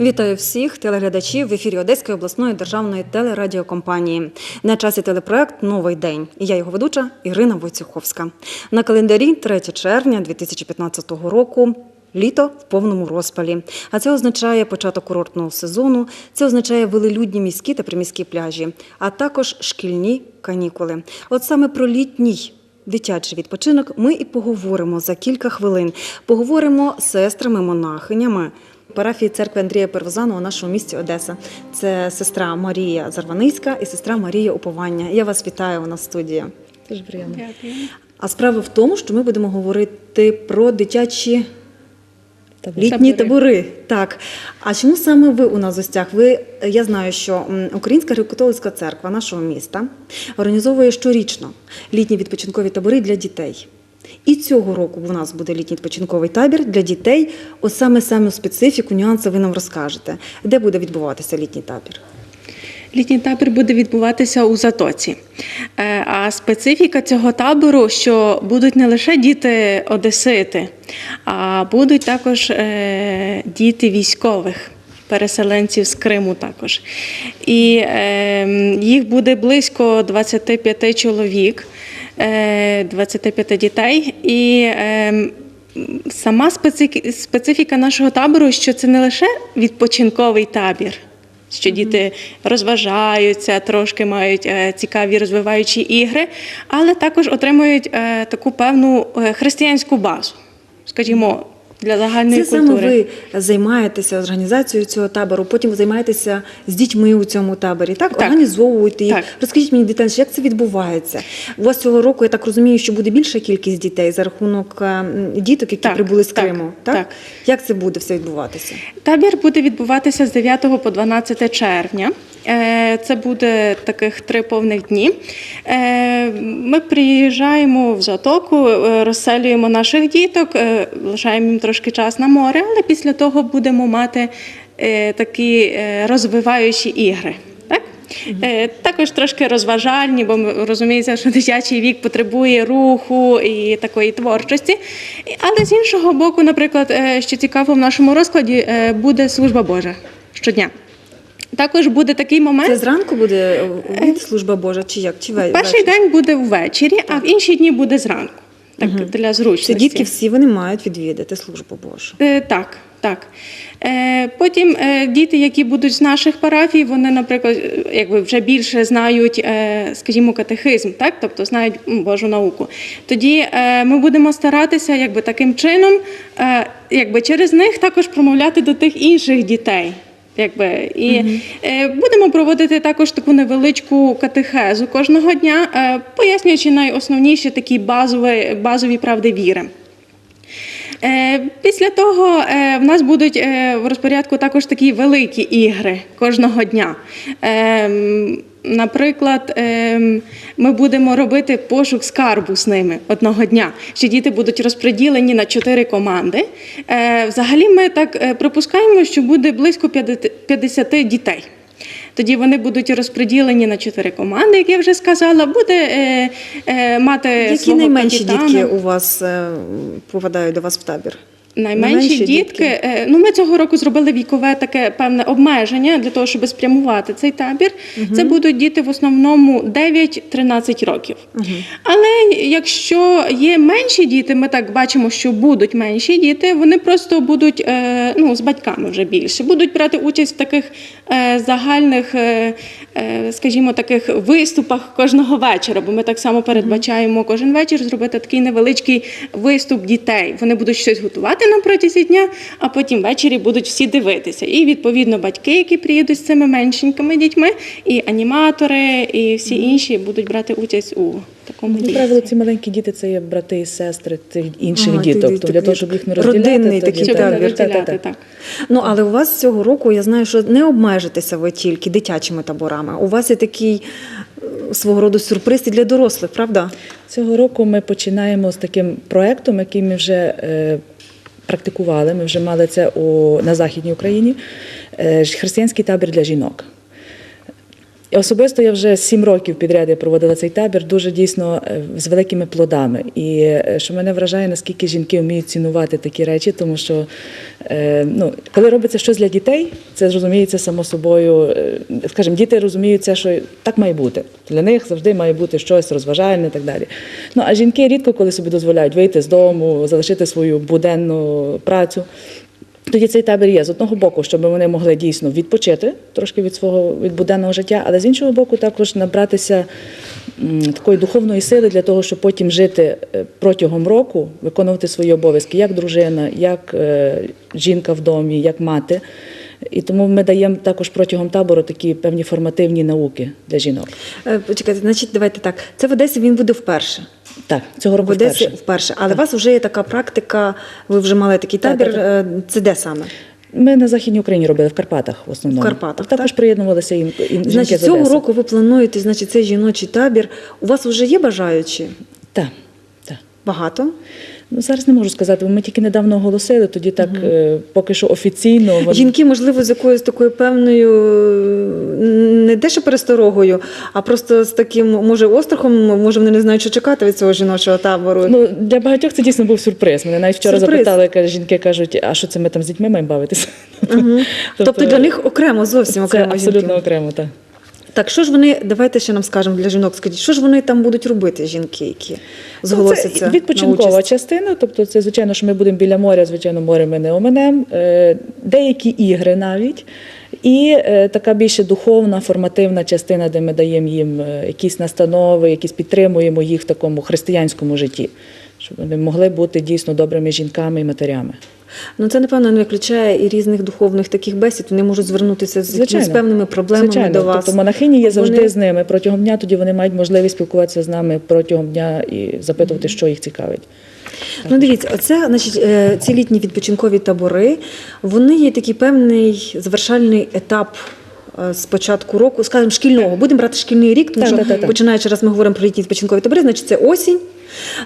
Вітаю всіх телеглядачів в ефірі Одеської обласної державної телерадіокомпанії. На часі телепроект Новий день. І я його ведуча Ірина Войцеховська. На календарі 3 червня 2015 року. Літо в повному розпалі. А це означає початок курортного сезону, це означає велелюдні міські та приміські пляжі, а також шкільні канікули. От саме про літній дитячий відпочинок ми і поговоримо за кілька хвилин. Поговоримо з сестрами-монахинями парафії церкви Андрія Первозану у нашому місті Одеса. Це сестра Марія Зарваницька і сестра Марія Уповання. Я вас вітаю у нас в студії. Дуже приємно. Дякую. А справа в тому, що ми будемо говорити про дитячі Табори. літні Табори. табори. Так. А чому саме ви у нас в гостях? Ви я знаю, що Українська греко-католицька церква нашого міста організовує щорічно літні відпочинкові табори для дітей. І цього року у нас буде літній відпочинковий табір для дітей. Ось саме саме специфіку, нюанси ви нам розкажете. Де буде відбуватися літній табір? Літній табір буде відбуватися у Затоці. Е, А специфіка цього табору, що будуть не лише діти одесити, а будуть також е, діти військових. Переселенців з Криму також. І е, їх буде близько 25 чоловік, 25 дітей. І е, сама специфі- специфіка нашого табору, що це не лише відпочинковий табір, що діти розважаються, трошки мають е, цікаві розвиваючі ігри, але також отримують е, таку певну е, християнську базу, скажімо, для загальної Це саме ви займаєтеся організацією цього табору, потім ви займаєтеся з дітьми у цьому таборі. Так, Так. організовуєте їх. Так. Розкажіть мені детальніше, як це відбувається? У вас цього року я так розумію, що буде більша кількість дітей за рахунок е, діток, які Так, прибули з так, Криму. Так? так. Як це буде все відбуватися? Табір буде відбуватися з 9 по 12 червня. Е, Це буде таких три повних дні. Е, Ми приїжджаємо в затоку, е, розселюємо наших діток, лишаємо їм трошки час на море, але після того будемо мати такі розвиваючі ігри. Так? Також трошки розважальні, бо розуміється, що дитячий вік потребує руху і такої творчості. Але з іншого боку, наприклад, що цікаво в нашому розкладі, буде служба Божа щодня. Також буде такий момент. Це зранку буде е, служба Божа, чи як? Чи ве- Перший ввечері? день буде ввечері, а в інші дні буде зранку. Так, для зручності. Це дітки всі вони мають відвідати службу Божу. Е, Так, так. Е, Потім е, діти, які будуть з наших парафій, вони, наприклад, е, якби вже більше знають, е, скажімо, катехизм, так, тобто знають Божу науку. Тоді е, ми будемо старатися, якби таким чином, е, якби через них також промовляти до тих інших дітей. Якби і е, будемо проводити також таку невеличку катехезу кожного дня, е, пояснюючи найосновніші такі базові, базові правди віри. Е, Після того е, в нас будуть е, в розпорядку також такі великі ігри кожного дня. Наприклад, ми будемо робити пошук скарбу з ними одного дня. Що діти будуть розподілені на чотири команди. Взагалі, ми так припускаємо, що буде близько 50 дітей. Тоді вони будуть розподілені на чотири команди, як я вже сказала. Буде е, е, мати Які свого найменші капітана. дітки у вас е, попадають до вас в табір? Найменші Найменші дітки. дітки. е, Ну, ми цього року зробили вікове таке певне обмеження для того, щоб спрямувати цей табір. Це будуть діти в основному 9-13 років. Але якщо є менші діти, ми так бачимо, що будуть менші діти, вони просто будуть е, ну, з батьками вже більше, будуть брати участь в таких е, загальних, скажімо, таких виступах кожного вечора. Бо ми так само передбачаємо кожен вечір зробити такий невеличкий виступ дітей. Вони будуть щось готувати на протязі дня, а потім ввечері будуть всі дивитися. І відповідно батьки, які приїдуть з цими меншенькими дітьми, і аніматори, і всі інші будуть брати участь у такому дійстві. правило, ці маленькі діти це є брати і сестри тих інших Ага, діток. То для того, щоб їх не розділяти, Родинний тоді такий Щоб так, не так, так, розділяти, так. так. Ну, але у вас цього року я знаю, що не обмежитеся ви тільки дитячими таборами. У вас є такий е, свого роду сюрприз і для дорослих, правда? Цього року ми починаємо з таким проєктом, який ми вже е, практикували. Ми вже мали це у, на Західній Україні. Е, християнський табір для жінок. Особисто я вже сім років підряд я проводила цей табір, дуже дійсно е, з великими плодами. І е, що мене вражає, наскільки жінки вміють цінувати такі речі, тому що е, ну, коли робиться щось для дітей, це зрозуміється само собою. Скажімо, діти розуміють це, що так має бути. Для них завжди має бути щось розважальне і так далі. Ну а жінки рідко коли собі дозволяють вийти з дому, залишити свою буденну працю. Тоді цей табір є з одного боку, щоб вони могли дійсно відпочити трошки від свого від буденного життя, але з іншого боку, також набратися такої духовної сили для того, щоб потім жити е, протягом року, виконувати свої обов'язки як дружина, як е, жінка в домі, як мати. І тому ми даємо також протягом табору такі певні формативні науки для жінок. Е, Почекайте, значить, давайте так. Це в Одесі він буде вперше. Так, цього року В Одесі вперше. вперше. Але у вас вже є така практика, ви вже мали такий Так, табір. так, Е, Це де саме? Ми на Західній Україні робили в Карпатах в основному. В Карпатах, також так? приєднувалися і, і жінки Значить, з цього Одеси. року ви плануєте, значить, цей жіночий табір. У вас вже є бажаючі? Так, так. Багато? Ну, зараз не можу сказати, бо ми тільки недавно оголосили, тоді так е, поки що офіційно. вони- Жінки, можливо, з якоюсь такою певною не дещо пересторогою, а просто з таким, може, острахом, може, вони не знають, що чекати від цього жіночого табору. Ну, для багатьох це дійсно був сюрприз. Мене навіть вчора Сюрприз. запитали, каже, жінки кажуть, а що це ми там з дітьми маємо бавитися? тобто, для них окремо, зовсім це окремо абсолютно жінки. окремо, так. Так, що ж вони, давайте ще нам скажемо для жінок, скажіть, що ж вони там будуть робити, жінки, які зголосяться? Ну, Це відпочинкова на участь? частина. Тобто, це звичайно, що ми будемо біля моря, звичайно, море ми не оминемо. Е, Деякі ігри навіть. І е, така більше духовна, формативна частина, де ми даємо їм е, якісь настанови, якісь підтримуємо їх в такому християнському житті, щоб вони могли бути дійсно добрими жінками і матерями. Ну це напевно не виключає і різних духовних таких бесід. Вони можуть звернутися з Звичайно. певними проблемами Звичайно. до вас. Тобто монахині є завжди Вони- з ними протягом дня, тоді вони мають можливість спілкуватися з нами протягом дня і запитувати, що їх цікавить. Ну, дивіться, оце, значить, е, ці літні відпочинкові табори, вони є такий певний завершальний етап. е, З початку року, скажімо, шкільного, будемо брати шкільний рік, тому Так, що так, так. починаючи, раз ми говоримо про літні відпочинкові табори, значить це осінь.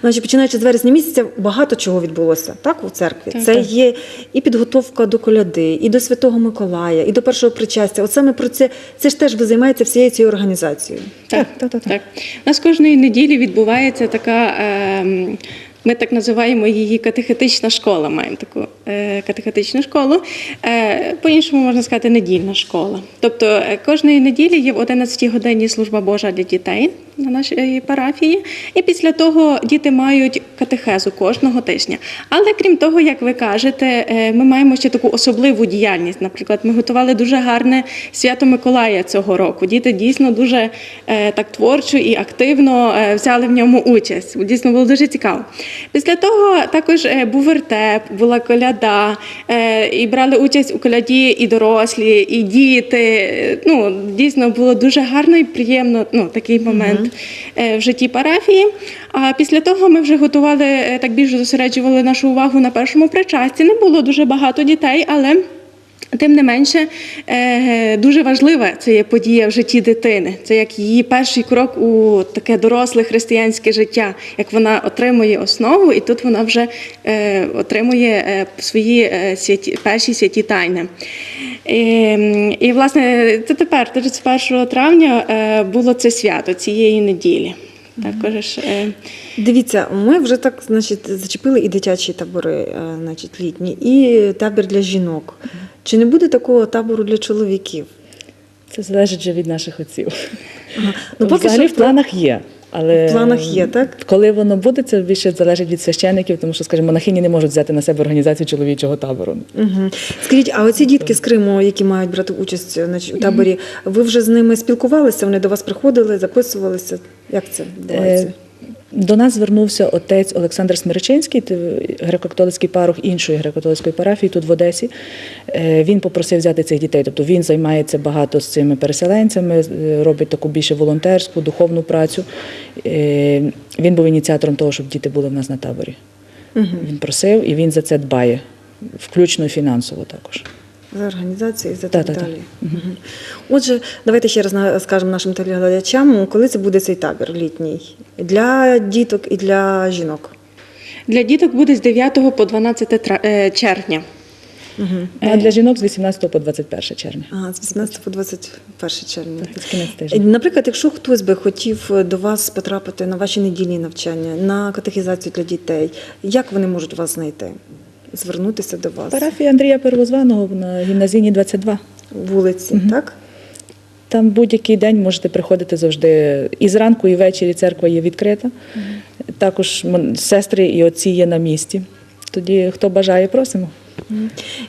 Значить, починаючи з вересня місяця, багато чого відбулося так, у церкві. Так, це так. є і підготовка до коляди, і до Святого Миколая, і до першого причастя. От саме про це, це ж теж ви займаєтеся всією цією організацією. Так, так, так, так. так. У нас кожної неділі відбувається така. ем, Ми так називаємо її катехетична школа. Маємо таку е, катехетичну школу. Е, по-іншому можна сказати, недільна школа. Тобто е, кожної неділі є в 11 годині служба Божа для дітей на нашій парафії. І після того діти мають катехезу кожного тижня. Але крім того, як ви кажете, ми маємо ще таку особливу діяльність. Наприклад, ми готували дуже гарне свято Миколая цього року. Діти дійсно дуже так творчо і активно взяли в ньому участь. Дійсно було дуже цікаво. Після того також е, був вертеп, була коляда, е, і брали участь у коляді і дорослі, і діти. Ну, дійсно було дуже гарно і приємно ну, такий момент угу. в житті парафії. А після того ми вже готували так більше зосереджували нашу увагу на першому причасті. Не було дуже багато дітей, але. Тим не менше, е, дуже важлива це є подія в житті дитини. Це як її перший крок у таке доросле християнське життя, як вона отримує основу, і тут вона вже е, отримує е, свої святі, перші святі тайни. І, і власне, це тепер, 31 травня, було це свято цієї неділі. Також Дивіться, ми вже так значить, зачепили і дитячі табори, е, значить, літні, і табір для жінок. Чи не буде такого табору для чоловіків? Це залежить вже від наших отців. Ага. Ну, поки Взагалі що в планах є. Але В планах є, так? Коли воно буде, це більше залежить від священиків, тому що, скажімо, монахині не можуть взяти на себе організацію чоловічого табору. Угу. Скажіть, а оці дітки з Криму, які мають брати участь значить, у таборі, ви вже з ними спілкувалися? Вони до вас приходили, записувалися? Як це відбувається? До нас звернувся отець Олександр Смиричинський, греко-католицький парох іншої греко-католицької парафії тут в Одесі. Е, Він попросив взяти цих дітей. Тобто він займається багато з цими переселенцями, робить таку більше волонтерську, духовну працю. Е, Він був ініціатором того, щоб діти були в нас на таборі. Він просив і він за це дбає, включно і фінансово також. За організацію і за Та, так та, та. далі. Отже, давайте ще раз скажемо нашим телеглядачам, коли це буде цей табір літній для діток і для жінок. для діток буде з 9 по 12 е, червня. Ну, а для жінок з 18 по 21 червня. А, з 18 по 21 червня. Кінець тижня. Наприклад, якщо хтось би хотів до вас потрапити на ваші недільні навчання, на катехізацію для дітей, як вони можуть вас знайти? Звернутися до вас Парафія Андрія Первозваного на гімназійній 22. вулиці, так? Там будь-який день можете приходити завжди. І зранку, і ввечері церква є відкрита. Також сестри і отці є на місці. Тоді, хто бажає, просимо.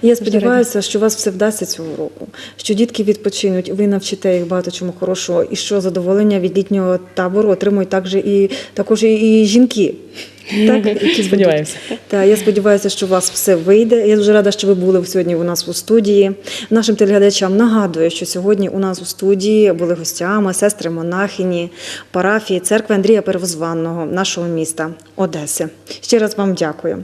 Я сподіваюся, що у вас все вдасться цього року, що дітки відпочинуть, ви навчите їх багато чому хорошого, і що задоволення від літнього табору отримують також і також і, жінки. Так, які. Сподіваємося. Та я сподіваюся, що у вас все вийде. Я дуже рада, що ви були сьогодні у нас у студії. Нашим телеглядачам нагадую, що сьогодні у нас у студії були гостями сестри монахині парафії церкви Андрія Первозванного нашого міста Одеси. Ще раз вам дякую.